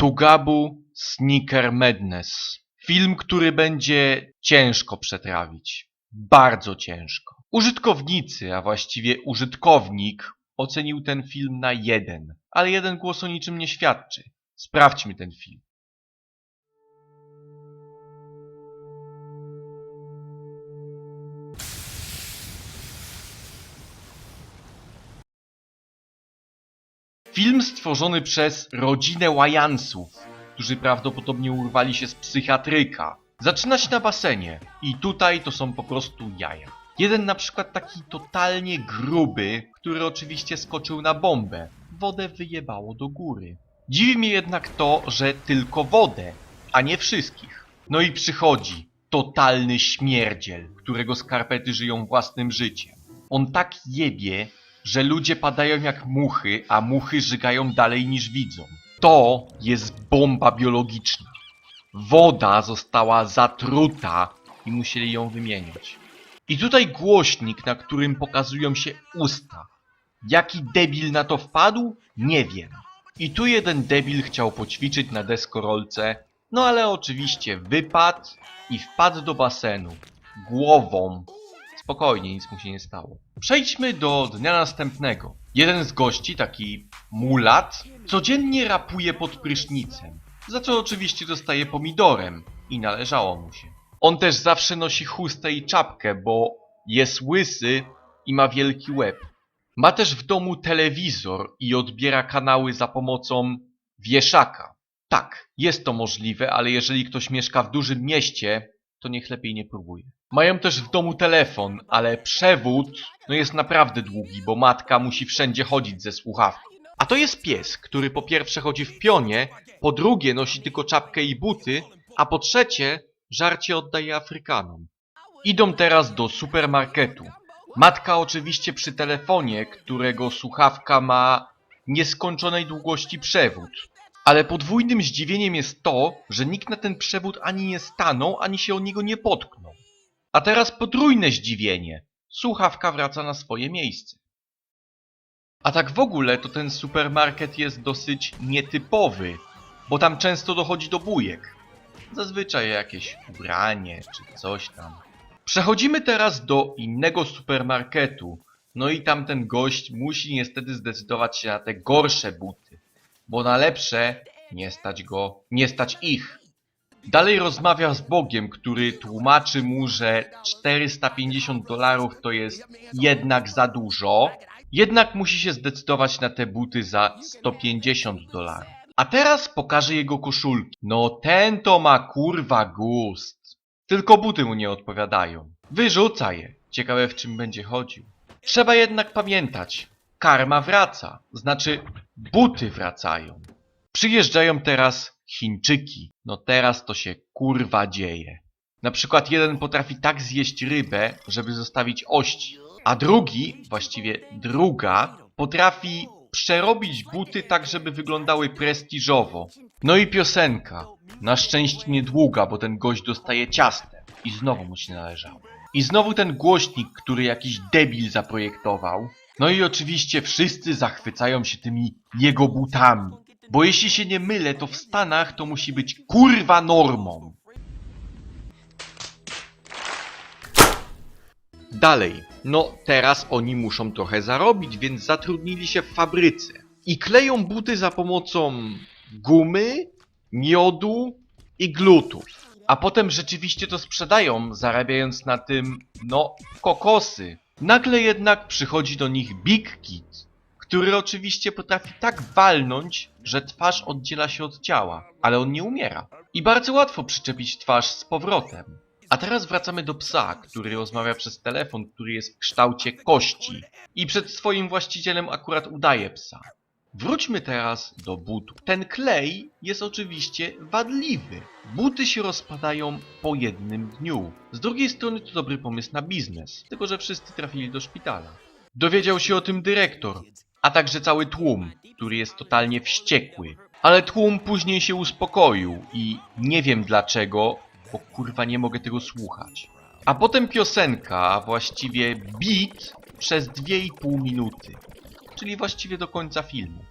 Tugabu Sneaker Madness. Film, który będzie ciężko przetrawić. Bardzo ciężko. Użytkownicy, a właściwie użytkownik, ocenił ten film na jeden. Ale jeden głos o niczym nie świadczy. Sprawdźmy ten film. Film stworzony przez rodzinę Wyansów, którzy prawdopodobnie urwali się z psychiatryka. Zaczyna się na basenie i tutaj to są po prostu jaja. Jeden na przykład taki totalnie gruby, który oczywiście skoczył na bombę. Wodę wyjebało do góry. Dziwi mnie jednak to, że tylko wodę, a nie wszystkich. No i przychodzi totalny śmierdziel, którego skarpety żyją własnym życiem. On tak jebie, że ludzie padają jak muchy, a muchy żygają dalej niż widzą. To jest bomba biologiczna. Woda została zatruta i musieli ją wymienić. I tutaj głośnik, na którym pokazują się usta. Jaki debil na to wpadł? Nie wiem. I tu jeden debil chciał poćwiczyć na deskorolce, no ale oczywiście wypadł i wpadł do basenu. Głową. Spokojnie, nic mu się nie stało. Przejdźmy do dnia następnego. Jeden z gości, taki mulat, codziennie rapuje pod prysznicem, za co oczywiście dostaje pomidorem i należało mu się. On też zawsze nosi chustę i czapkę, bo jest łysy i ma wielki łeb. Ma też w domu telewizor i odbiera kanały za pomocą wieszaka. Tak, jest to możliwe, ale jeżeli ktoś mieszka w dużym mieście, to niech lepiej nie próbuje. Mają też w domu telefon, ale przewód no jest naprawdę długi, bo matka musi wszędzie chodzić ze słuchawką. A to jest pies, który po pierwsze chodzi w pionie, po drugie nosi tylko czapkę i buty, a po trzecie żarcie oddaje Afrykanom. Idą teraz do supermarketu. Matka oczywiście przy telefonie, którego słuchawka ma nieskończonej długości przewód. Ale podwójnym zdziwieniem jest to, że nikt na ten przewód ani nie stanął, ani się o niego nie potknął. A teraz potrójne zdziwienie. Słuchawka wraca na swoje miejsce. A tak w ogóle to ten supermarket jest dosyć nietypowy, bo tam często dochodzi do bujek. Zazwyczaj jakieś ubranie czy coś tam. Przechodzimy teraz do innego supermarketu. No i tamten gość musi niestety zdecydować się na te gorsze buty, bo na lepsze nie stać go, nie stać ich. Dalej rozmawia z Bogiem, który tłumaczy mu, że 450 dolarów to jest jednak za dużo, jednak musi się zdecydować na te buty za 150 dolarów. A teraz pokaże jego koszulki. No ten to ma kurwa gust. Tylko buty mu nie odpowiadają. Wyrzuca je. Ciekawe w czym będzie chodził. Trzeba jednak pamiętać. Karma wraca. Znaczy buty wracają. Przyjeżdżają teraz Chińczyki. No teraz to się kurwa dzieje. Na przykład jeden potrafi tak zjeść rybę, żeby zostawić ości, a drugi, właściwie druga, potrafi przerobić buty tak, żeby wyglądały prestiżowo. No i piosenka. Na szczęście niedługa, bo ten gość dostaje ciastem. I znowu mu się należało. I znowu ten głośnik, który jakiś debil zaprojektował. No i oczywiście wszyscy zachwycają się tymi jego butami. Bo jeśli się nie mylę, to w Stanach to musi być kurwa normą. Dalej, no teraz oni muszą trochę zarobić, więc zatrudnili się w fabryce. I kleją buty za pomocą gumy, miodu i glutów. A potem rzeczywiście to sprzedają, zarabiając na tym, no, kokosy. Nagle jednak przychodzi do nich Big Kid, który oczywiście potrafi tak walnąć, że twarz oddziela się od ciała, ale on nie umiera. I bardzo łatwo przyczepić twarz z powrotem. A teraz wracamy do psa, który rozmawia przez telefon, który jest w kształcie kości. I przed swoim właścicielem akurat udaje psa. Wróćmy teraz do butów. Ten klej jest oczywiście wadliwy. Buty się rozpadają po jednym dniu. Z drugiej strony to dobry pomysł na biznes, tylko że wszyscy trafili do szpitala. Dowiedział się o tym dyrektor, a także cały tłum, który jest totalnie wściekły. Ale tłum później się uspokoił i nie wiem dlaczego, bo kurwa nie mogę tego słuchać. A potem piosenka, a właściwie beat przez 2,5 minuty. Czyli właściwie do końca filmu.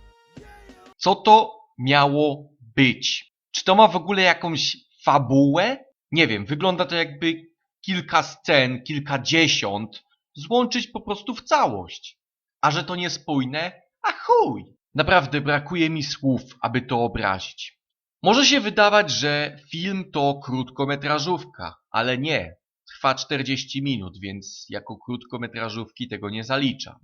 Co to miało być? Czy to ma w ogóle jakąś fabułę? Nie wiem, wygląda to jakby kilka scen, kilkadziesiąt złączyć po prostu w całość. A że to niespójne? A chuj! Naprawdę brakuje mi słów, aby to obrazić. Może się wydawać, że film to krótkometrażówka, ale nie. Trwa 40 minut, więc jako krótkometrażówki tego nie zaliczam.